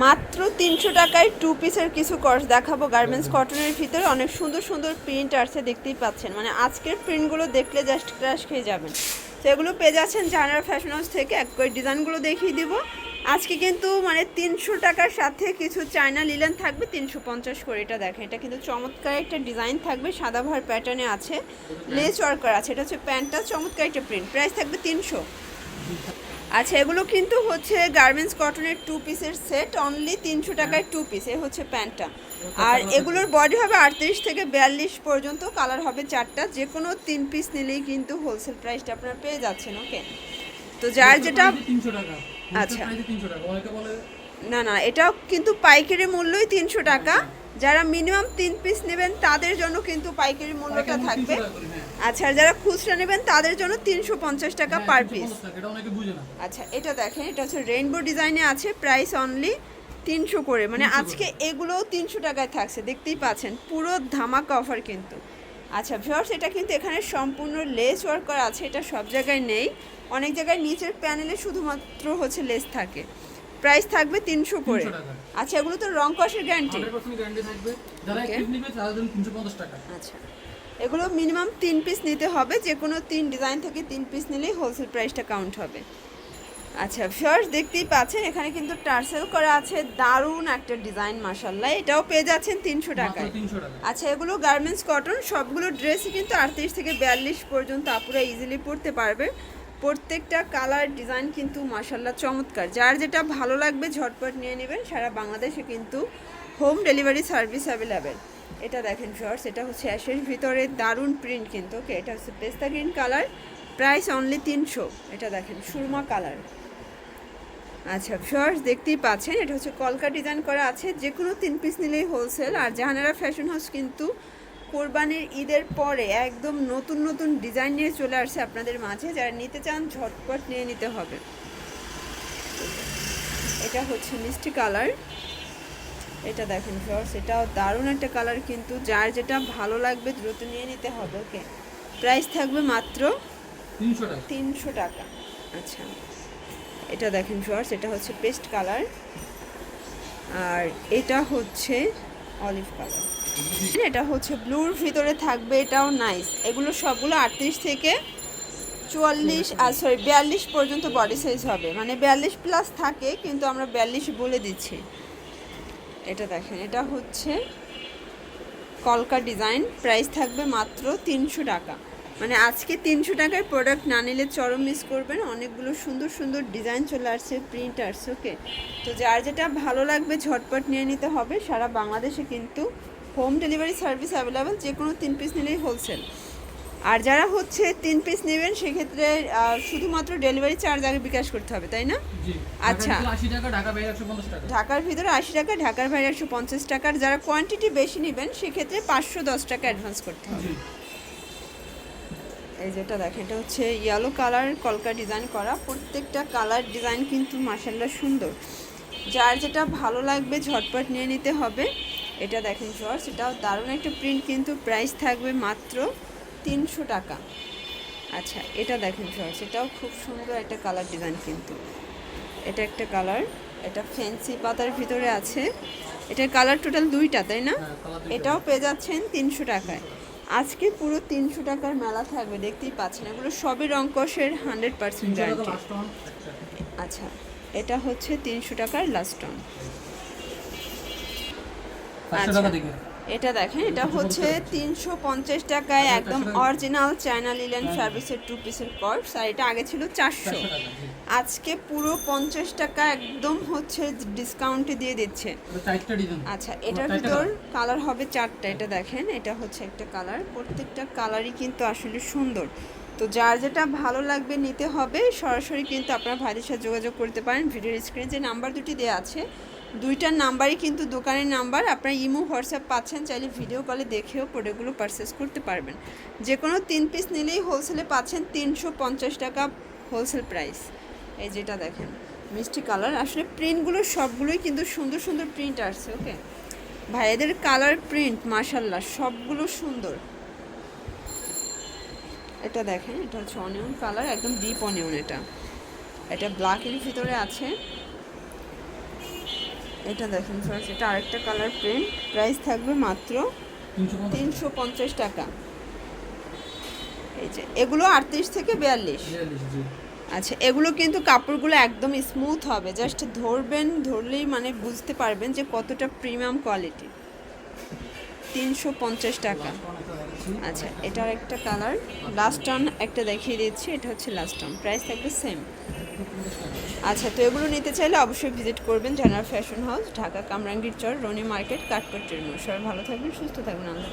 মাত্র তিনশো টাকায় টু পিসের কিছু কর্স দেখাবো। গার্মেন্টস কটনের ভিতরে অনেক সুন্দর সুন্দর প্রিন্ট আসছে, দেখতেই পাচ্ছেন। মানে আজকের প্রিন্টগুলো দেখলে জাস্ট ক্রাশ খেয়ে যাবেন। তো এগুলো পেয়ে যাচ্ছেন জানার ফ্যাশন হাউস থেকে। এক করে ডিজাইনগুলো দেখিয়ে দিব। আজকে কিন্তু মানে তিনশো টাকার সাথে কিছু চায়না লিলেন থাকবে, তিনশো পঞ্চাশ করে এটা দেখেন। এটা কিন্তু চমৎকার একটা ডিজাইন থাকবে, সাদা ভার প্যাটার্নে আছে। লেস ওয়ার্কার আছে, এটা হচ্ছে প্যান্টটা, চমৎকার একটা প্রিন্ট প্রাইস থাকবে তিনশো। আচ্ছা এগুলো কিন্তু হচ্ছে গার্মেন্টস কটনের টু পিসের সেট অনলি তিনশো টাকায় টু পিস এ হচ্ছে প্যান্টটা। আর এগুলোর বডি হবে আটত্রিশ থেকে বিয়াল্লিশ পর্যন্ত কালার হবে চারটা যে কোনো তিন পিস নিলেই কিন্তু হোলসেল প্রাইসটা আপনারা পেয়ে যাচ্ছেন ওকে তো যার যেটা তিনশো টাকা। আচ্ছা। না না এটাও কিন্তু পাইকারি মূল্যই তিনশো টাকা। যারা মিনিমাম তিন পিস নেবেন তাদের জন্য কিন্তু পাইকারি মূল্যটা থাকবে। 300 টাকা করে, হ্যাঁ। আচ্ছা আর যারা খুচরা নেবেন তাদের জন্য তিনশো পঞ্চাশ টাকা হ্যাঁ, পার পিস বুঝে না। আচ্ছা এটা দেখেন এটা হচ্ছে রেইনবো ডিজাইনে আছে প্রাইস অনলি তিনশো করে। মানে আজকে এগুলোও তিনশো টাকায় থাকছে দেখতেই পাচ্ছেন পুরো ধামাকা অফার কিন্তু। আচ্ছা ভিউয়ার্স এটা কিন্তু এখানে সম্পূর্ণ লেস ওয়ার্ক করা আছে এটা সব জায়গায় নেই। অনেক জায়গায় নিচের প্যানেলে শুধুমাত্র হচ্ছে লেস থাকে। প্রাইস থাকবে তিনশো করে। আচ্ছা এগুলো তো রং কষের গ্যারান্টি আচ্ছা। এগুলো মিনিমাম তিন পিস নিতে হবে যে কোনো তিন ডিজাইন থেকে তিন পিস নিলেই হোলসেল প্রাইসটা কাউন্ট হবে। আচ্ছা ফার্স্ট দেখতেই পাচ্ছেন এখানে কিন্তু টার্সেল করা আছে দারুণ একটা ডিজাইন মাসাল্লাহ এটাও পেয়ে যাচ্ছেন তিনশো টাকায়। আচ্ছা এগুলো গার্মেন্টস কটন সবগুলো ড্রেসই কিন্তু আটত্রিশ থেকে বিয়াল্লিশ পর্যন্ত আপুরা ইজিলি পরতে পারবে। প্রত্যেকটা কালার ডিজাইন কিন্তু মাসাল্লাহ চমৎকার। যার যেটা ভালো লাগবে ঝটপট নিয়ে নেবেন, সারা বাংলাদেশে কিন্তু হোম ডেলিভারি সার্ভিস অ্যাভেলেবেল এটা দেখেন শর্টস এটা হচ্ছে অ্যাশের ভিতরে দারুণ প্রিন্ট কিন্তু ওকে এটা হচ্ছে পেস্তা গ্রিন কালার প্রাইস অনলি তিনশো। এটা দেখেন, সুরমা কালার আচ্ছা শর্টস দেখতেই পাচ্ছেন, এটা হচ্ছে কলকা ডিজাইন করা আছে যে কোনো তিন পিস নিলেই হোলসেল আর জাহানারা ফ্যাশন হাউস কিন্তু কোরবানির ঈদের পরে একদম নতুন নতুন ডিজাইন নিয়ে চলে আসছে আপনাদের মাঝে। যারা নিতে চান ঝটপট নিয়ে নিতে হবে। এটা হচ্ছে মিষ্টি কালার। এটা দেখেন শর্টস এটাও দারুণ একটা কালার কিন্তু যার যেটা ভালো লাগবে দ্রুত নিয়ে নিতে হবে ওকে? প্রাইস থাকবে মাত্র তিনশো টাকা। আচ্ছা। এটা দেখেন শর্টস এটা হচ্ছে পেস্ট কালার। আর এটা হচ্ছে অলিভ কালার। এটা হচ্ছে ব্লুর ভিতরে থাকবে, এটাও নাইস এগুলো সবগুলো আটত্রিশ থেকে চুয়াল্লিশ আর সরি বিয়াল্লিশ পর্যন্ত বডি সাইজ হবে। মানে বিয়াল্লিশ প্লাস থাকে, কিন্তু আমরা বিয়াল্লিশ বলে দিচ্ছি। এটা দেখেন, এটা হচ্ছে কলকা ডিজাইন প্রাইস থাকবে মাত্র তিনশো টাকা। মানে আজকে তিনশো টাকার প্রোডাক্ট না নিলে চরম মিস করবেন। অনেকগুলো সুন্দর সুন্দর ডিজাইন চলে আসছে প্রিন্ট আসছে ওকে তো যার যেটা ভালো লাগবে ঝটপট নিয়ে নিতে হবে। সারা বাংলাদেশে কিন্তু হোম ডেলিভারি সার্ভিস অ্যাভেলেবেল যে কোনো তিন পিস নিলেই হোলসেল। আর যারা হচ্ছে তিন পিস নেবেন সেক্ষেত্রে শুধুমাত্র ডেলিভারি চার্জ আগে বিকাশ করতে হবে তাই না? আচ্ছা। ঢাকার ভিতরে আশি টাকা ঢাকার বাইরে একশো পঞ্চাশ টাকার যারা কোয়ান্টিটি বেশি নেবেন সেক্ষেত্রে পাঁচশো দশ টাকা অ্যাডভান্স করতে হবে। এই যেটা দেখেন এটা হচ্ছে ইয়েলো কালার কলকা ডিজাইন করা। প্রত্যেকটা কালার ডিজাইন কিন্তু মাসাল্লাহ সুন্দর। যার যেটা ভালো লাগবে ঝটপট নিয়ে নিতে হবে। এটা দেখেন শর্টস এটাও দারুণ একটা প্রিন্ট কিন্তু প্রাইস থাকবে মাত্র তিনশো টাকা। আচ্ছা এটা দেখেন শর্টস এটাও খুব সুন্দর একটা কালার ডিজাইন কিন্তু। এটা একটা কালার এটা ফ্যান্সি পাতার ভিতরে আছে। এটার কালার টোটাল দুইটা তাই না? হ্যাঁ। এটাও পেয়ে যাচ্ছেন তিনশো টাকায়। আজকে পুরো তিনশো টাকার মেলা থাকবে দেখতেই পাচ্ছেন। এগুলো সবই রংকসের হান্ড্রেড পার্সেন্ট গ্যারান্টি আচ্ছা এটা হচ্ছে তিনশো টাকার লাস্ট অন এটা দেখেন এটা হচ্ছে তিনশো পঞ্চাশ টাকায় একদম অরিজিনাল চায়না লিলেন সার্ভিসের টু পিসের কর্স আর এটা আগে ছিল চারশো। আজকে পুরো পঞ্চাশ টাকা একদম হচ্ছে ডিসকাউন্টে দিয়ে দিচ্ছে। আচ্ছা এটার ভিতর কালার হবে চারটা এটা দেখেন এটা হচ্ছে একটা কালার প্রত্যেকটা কালারই কিন্তু আসলে সুন্দর। তো যার যেটা ভালো লাগবে নিতে হবে সরাসরি কিন্তু আপনার ভাইদের সাথে যোগাযোগ করতে পারেন। ভিডিওর স্ক্রিনে যে নাম্বার দুটি দেওয়া আছে দুইটার নাম্বারই কিন্তু দোকানের নাম্বার। আপনার ইমো, হোয়াটসঅ্যাপ পাচ্ছেন, চাইলে ভিডিও কলে দেখেও প্রোডাক্টগুলো পারচেস করতে পারবেন। যে কোনো তিন পিস নিলেই হোলসেলে পাচ্ছেন তিনশো পঞ্চাশ টাকা হোলসেল প্রাইস এই যেটা দেখেন, মিষ্টি কালার আসলে প্রিন্টগুলো সবগুলোই কিন্তু সুন্দর সুন্দর প্রিন্ট আসছে ওকে ভাইয়াদের কালার প্রিন্ট মাশাল্লাহ সবগুলো সুন্দর। এটা দেখেন, এটা হচ্ছে অনিয়ন কালার একদম ডিপ অনিয়ন এটা। এটা ব্ল্যাকের ভিতরে আছে। এটা দেখেন ফার্স্ট এটা আরেকটা কালার প্রিন্ট প্রাইস থাকবে মাত্র তিনশো পঞ্চাশ টাকা। এই যে এগুলো আটত্রিশ থেকে বিয়াল্লিশ। আচ্ছা এগুলো কিন্তু কাপড়গুলো একদম স্মুথ হবে জাস্ট ধরবেন ধরলেই মানে বুঝতে পারবেন যে কতটা প্রিমিয়াম কোয়ালিটি তিনশো পঞ্চাশ টাকা। আচ্ছা এটার একটা কালার লাস্ট অন একটা দেখিয়ে দিচ্ছি, এটা হচ্ছে লাস্ট অন প্রাইস থাকবে সেম আচ্ছা তো এগুলো নিতে চাইলে অবশ্যই ভিজিট করবেন জানার fashion house Dhaka Kamrangirchar, Roni market কাঠপট্টির মোড়। সবাই ভালো থাকবেন, সুস্থ থাকবেন, আল্লাহ।